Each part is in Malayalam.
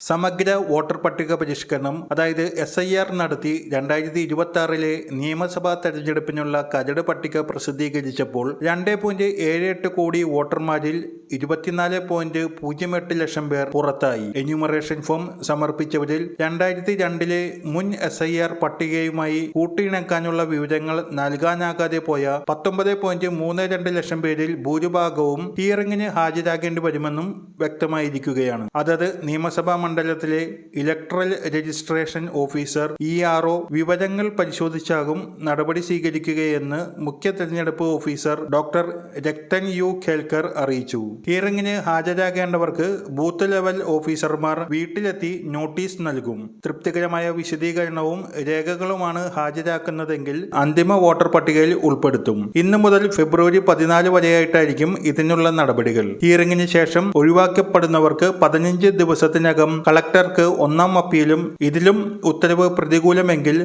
സമഗ്ര വോട്ടർ പട്ടിക പരിഷ്കരണം അതായത് എസ് ഐ ആർ നടത്തി രണ്ടായിരത്തി ഇരുപത്തി ആറിലെ നിയമസഭാ തെരഞ്ഞെടുപ്പിനുള്ള കരട് പട്ടിക പ്രസിദ്ധീകരിച്ചപ്പോൾ രണ്ട് പോയിന്റ് ഏഴ് എട്ട് കോടി വോട്ടർമാരിൽ ഇരുപത്തിനാല് പോയിന്റ് പൂജ്യം എട്ട് ലക്ഷം പേർ പുറത്തായി. എന്യൂമറേഷൻ ഫോം സമർപ്പിച്ചവരിൽ രണ്ടായിരത്തി രണ്ടിലെ മുൻ എസ് ഐ ആർ പട്ടികയുമായി കൂട്ടിയിണക്കാനുള്ള വിവരങ്ങൾ നൽകാനാകാതെ പോയ പത്തൊമ്പത് പോയിന്റ് മൂന്ന് രണ്ട് ലക്ഷം പേരിൽ ഭൂരിഭാഗവും ഹിയറിംഗിന് ഹാജരാകേണ്ടി വരുമെന്നും വ്യക്തമായിരിക്കുകയാണ്. അതത് നിയമസഭാ മണ്ഡലത്തിലെ electoral registration officer E R വിവരങ്ങൾ പരിശോധിച്ചാകും നടപടി സ്വീകരിക്കുകയെന്ന് മുഖ്യ തെരഞ്ഞെടുപ്പ് officer doctor Rathan U Kelkar അറിയിച്ചു. ഹിയറിംഗിന് ഹാജരാകേണ്ടവർക്ക് ബൂത്ത് ലെവൽ ഓഫീസർമാർ വീട്ടിലെത്തി നോട്ടീസ് നൽകും. തൃപ്തികരമായ വിശദീകരണവും രേഖകളുമാണ് ഹാജരാക്കുന്നതെങ്കിൽ അന്തിമ വോട്ടർ പട്ടികയിൽ ഉൾപ്പെടുത്തും. ഇന്നു മുതൽ ഫെബ്രുവരി പതിനാല് വരെയായിട്ടായിരിക്കും ഇതിനുള്ള നടപടികൾ. ഹിയറിംഗിന് ശേഷം ഒഴിവാക്കപ്പെടുന്നവർക്ക് പതിനഞ്ച് ദിവസത്തിനകം കളക്ടർക്ക് ഒന്നാം അപ്പീലും ഇതിലും ഉത്തരവ് പ്രതികൂലമെങ്കിൽ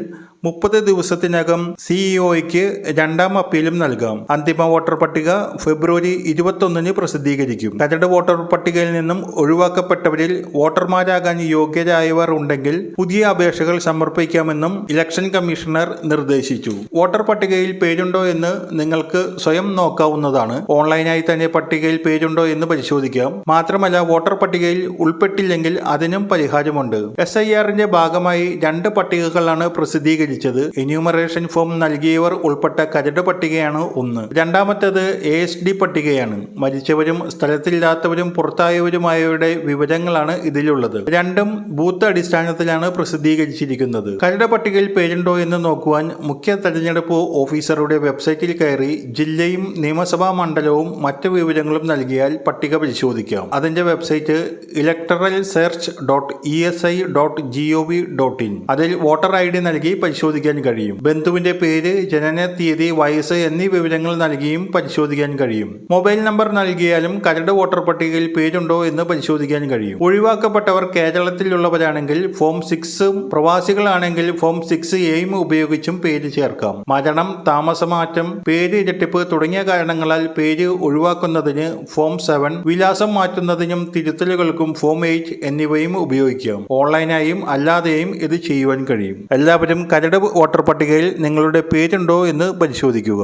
മുപ്പത് ദിവസത്തിനകം സിഇഒയ്ക്ക് രണ്ടാം അപ്പീലും നൽകാം. അന്തിമ വോട്ടർ പട്ടിക ഫെബ്രുവരി ഇരുപത്തൊന്നിന് പ്രസിദ്ധീകരിക്കും. കരട് വോട്ടർ പട്ടികയിൽ നിന്നും ഒഴിവാക്കപ്പെട്ടവരിൽ വോട്ടർമാരാകാൻ യോഗ്യരായവർ ഉണ്ടെങ്കിൽ പുതിയ അപേക്ഷകൾ സമർപ്പിക്കാമെന്നും ഇലക്ഷൻ കമ്മീഷണർ നിർദ്ദേശിച്ചു. വോട്ടർ പട്ടികയിൽ പേരുണ്ടോ എന്ന് നിങ്ങൾക്ക് സ്വയം നോക്കാവുന്നതാണ്. ഓൺലൈനായി തന്നെ പട്ടികയിൽ പേരുണ്ടോ എന്ന് പരിശോധിക്കാം. മാത്രമല്ല വോട്ടർ പട്ടികയിൽ ഉൾപ്പെട്ടില്ലെങ്കിൽ അതിനും പരിഹാരമുണ്ട്. എസ് ഐ ആറിന്റെ ഭാഗമായി രണ്ട് പട്ടികകളാണ് പ്രസിദ്ധീകരിച്ചത്. എന്യൂമറേഷൻ ഫോം നൽകിയവർ ഉൾപ്പെട്ട കരട് പട്ടികയാണ് ഒന്ന്. രണ്ടാമത്തേത് എ എസ് ഡി പട്ടികയാണ്. മരിച്ചവരും സ്ഥലത്തില്ലാത്തവരും പുറത്തായവരുമായവരുടെ വിവരങ്ങളാണ് ഇതിലുള്ളത്. രണ്ടും ബൂത്ത് അടിസ്ഥാനത്തിലാണ് പ്രസിദ്ധീകരിച്ചിരിക്കുന്നത്. കരട് പട്ടികയിൽ പേരുണ്ടോ എന്ന് നോക്കുവാൻ മുഖ്യ തെരഞ്ഞെടുപ്പ് ഓഫീസറുടെ വെബ്സൈറ്റിൽ കയറി ജില്ലയും നിയമസഭാ മണ്ഡലവും മറ്റു വിവരങ്ങളും നൽകിയാൽ പട്ടിക പരിശോധിക്കാം. അതിന്റെ website electoral search dot E S I dot G O V dot in അതിൽ വോട്ടർ ഐ ഡി നൽകി പരിശോധിക്കാൻ കഴിയും. ബന്ധുവിന്റെ പേര് ജനന തീയതി വയസ്സ് എന്നീ വിവരങ്ങൾ നൽകിയും പരിശോധിക്കാൻ കഴിയും. മൊബൈൽ നമ്പർ നൽകിയാലും കരട് വോട്ടർ പട്ടികയിൽ പേരുണ്ടോ എന്ന് പരിശോധിക്കാൻ കഴിയും. ഒഴിവാക്കപ്പെട്ടവർ കേരളത്തിലുള്ളവരാണെങ്കിൽ ഫോം സിക്സും പ്രവാസികളാണെങ്കിൽ ഫോം സിക്സ് എയും ഉപയോഗിച്ചും പേര് ചേർക്കാം. മരണം താമസമാറ്റം പേര് ഇരട്ടിപ്പ് തുടങ്ങിയ കാരണങ്ങളാൽ പേര് ഒഴിവാക്കുന്നതിന് ഫോം സെവൻ വിലാസം മാറ്റുന്നതിനും തിരുത്തലുകൾക്കും ഫോം എയ്റ്റ് എന്നിവയും ഉപയോഗിക്കാം. ഓൺലൈനായും അല്ലാതെയും ഇത് ചെയ്യുവാൻ കഴിയും. എല്ലാവരും കരട് വോട്ടർ പട്ടികയിൽ നിങ്ങളുടെ പേരുണ്ടോ എന്ന് പരിശോധിക്കുക.